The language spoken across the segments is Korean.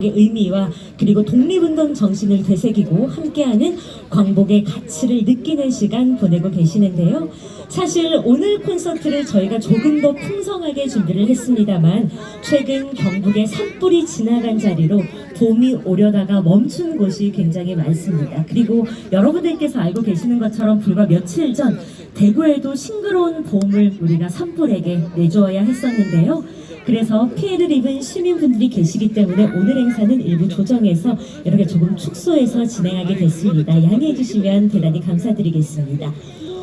의미와 그리고 독립운동 정신을 되새기고 함께하는 광복의 가치를 느끼는 시간 보내고 계시는데요. 사실 오늘 콘서트를 저희가 조금 더 풍성하게 준비를 했습니다만 최근 경북의 산불이 지나간 자리로 봄이 오려다가 멈춘 곳이 굉장히 많습니다. 그리고 여러분들께서 알고 계시는 것처럼 불과 며칠 전 대구에도 싱그러운 봄을 우리가 산불에게 내주어야 했었는데요. 그래서 피해를 입은 시민분들이 계시기 때문에 오늘 행사는 일부 조정해서 이렇게 조금 축소해서 진행하게 됐습니다. 양해해 주시면 대단히 감사드리겠습니다.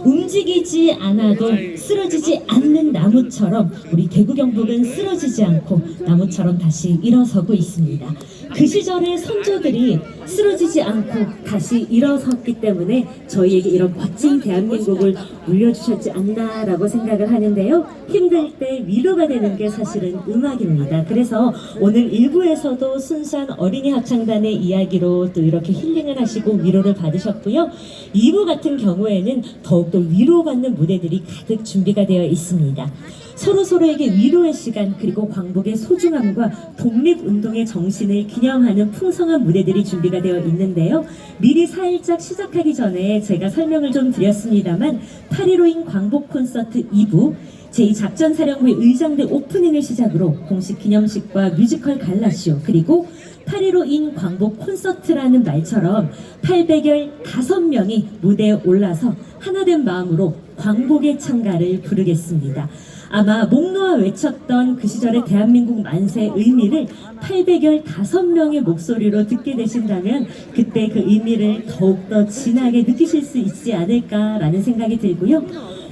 움직이지 않아도 쓰러지지 않는 나무처럼 우리 대구 경북은 쓰러지지 않고 나무처럼 다시 일어서고 있습니다. 그 시절의 선조들이 쓰러지지 않고 다시 일어섰기 때문에 저희에게 이런 멋진 대한민국을 물려주셨지 않나라고 생각을 하는데요. 힘들 때 위로가 되는 게 사실은 음악입니다. 그래서 오늘 1부에서도 순수한 어린이 합창단의 이야기로 또 이렇게 힐링을 하시고 위로를 받으셨고요. 2부 같은 경우에는 더욱더 위로받는 무대들이 가득 준비가 되어 있습니다. 서로 서로에게 위로의 시간 그리고 광복의 소중함과 독립운동의 정신을 기념하는 풍성한 무대들이 준비가 되어 있는데요. 미리 살짝 시작하기 전에 제가 설명을 좀 드렸습니다만 8.15인 광복 콘서트 2부 제2작전사령부의 의장대 오프닝을 시작으로 공식 기념식과 뮤지컬 갈라쇼 그리고 8.15인 광복 콘서트라는 말처럼 800여 5명이 무대에 올라서 하나된 마음으로 광복의 창가를 부르겠습니다. 아마 목 놓아 외쳤던 그 시절의 대한민국 만세의 의미를 800여 5명의 목소리로 듣게 되신다면 그때 그 의미를 더욱더 진하게 느끼실 수 있지 않을까라는 생각이 들고요.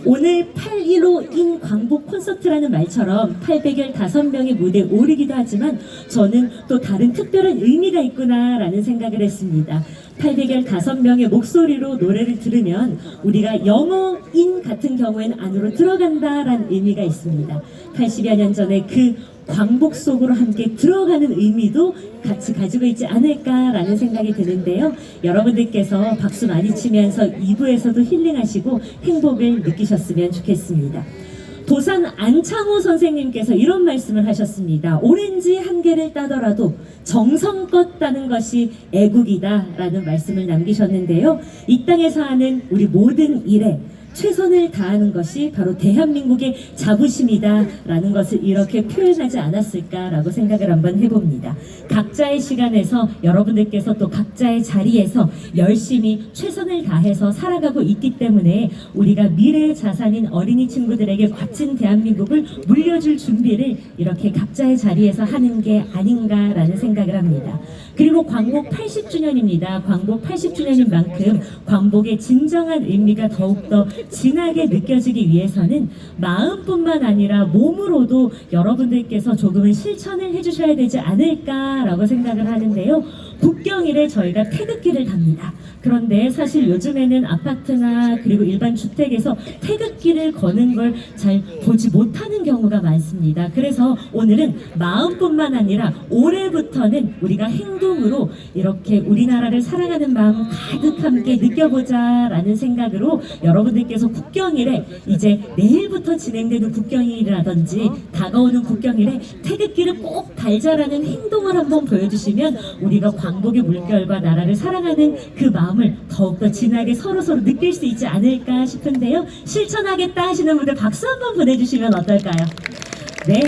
오늘 815 인 광복 콘서트라는 말처럼 800여 5명의 무대에 오르기도 하지만 저는 또 다른 특별한 의미가 있구나라는 생각을 했습니다. 800여 5명의 목소리로 노래를 들으면 우리가 영어인 같은 경우에는 안으로 들어간다라는 의미가 있습니다. 80여 년 전에 그 광복 속으로 함께 들어가는 의미도 같이 가지고 있지 않을까라는 생각이 드는데요. 여러분들께서 박수 많이 치면서 2부에서도 힐링하시고 행복을 느끼셨으면 좋겠습니다. 도산 안창호 선생님께서 이런 말씀을 하셨습니다. 오렌지 한 개를 따더라도 정성껏 따는 것이 애국이다 라는 말씀을 남기셨는데요. 이 땅에서 하는 우리 모든 일에 최선을 다하는 것이 바로 대한민국의 자부심이다라는 것을 이렇게 표현하지 않았을까라고 생각을 한번 해봅니다. 각자의 시간에서 여러분들께서 또 각자의 자리에서 열심히 최선을 다해서 살아가고 있기 때문에 우리가 미래의 자산인 어린이 친구들에게 값진 대한민국을 물려줄 준비를 이렇게 각자의 자리에서 하는 게 아닌가라는 생각을 합니다. 그리고 광복 80주년입니다. 광복 80주년인 만큼 광복의 진정한 의미가 더욱더 진하게 느껴지기 위해서는 마음뿐만 아니라 몸으로도 여러분들께서 조금은 실천을 해주셔야 되지 않을까라고 생각을 하는데요. 국경일에 저희가 태극기를 답니다. 그런데 사실 요즘에는 아파트나 그리고 일반 주택에서 태극기를 거는 걸 잘 보지 못하는 경우가 많습니다. 그래서 오늘은 마음뿐만 아니라 올해부터는 우리가 행동으로 이렇게 우리나라를 사랑하는 마음 가득 함께 느껴보자 라는 생각으로 여러분들께서 국경일에 이제 내일부터 진행되는 국경일이라든지 다가오는 국경일에 태극기를 꼭 달자라는 행동을 한번 보여주시면 우리가 광복의 물결과 나라를 사랑하는 그 마음 을 더욱더 진하게 서로서로 느낄 수 있지 않을까 싶은데요. 실천하겠다 하시는 분들 박수 한번 보내주시면 어떨까요? 네.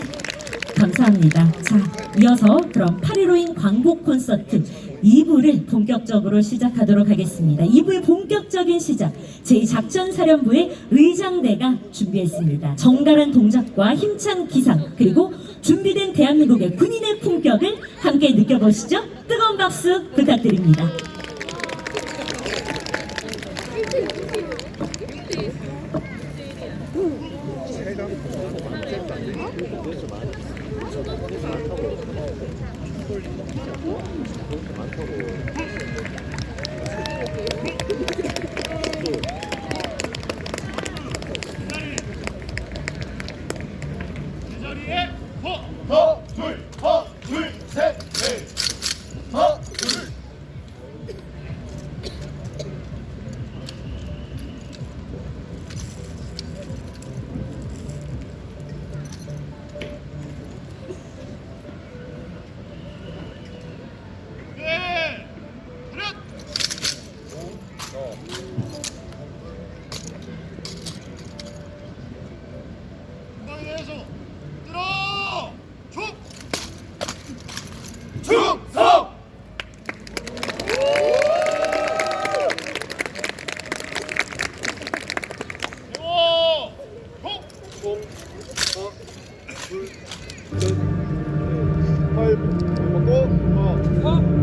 감사합니다. 자, 이어서 그럼 8.15인 광복 콘서트 2부를 본격적으로 시작하도록 하겠습니다. 2부의 본격적인 시작, 제2작전사령부의 의장대가 준비했습니다. 정갈한 동작과 힘찬 기상, 그리고 준비된 대한민국의 군인의 품격을 함께 느껴보시죠. 뜨거운 박수 부탁드립니다. 자리에 먹고, 하나,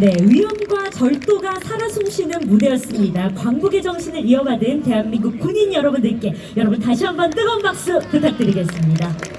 네, 위엄과 절도가 살아 숨쉬는 무대였습니다. 광복의 정신을 이어받은 대한민국 군인 여러분들께 여러분 다시 한번 뜨거운 박수 부탁드리겠습니다.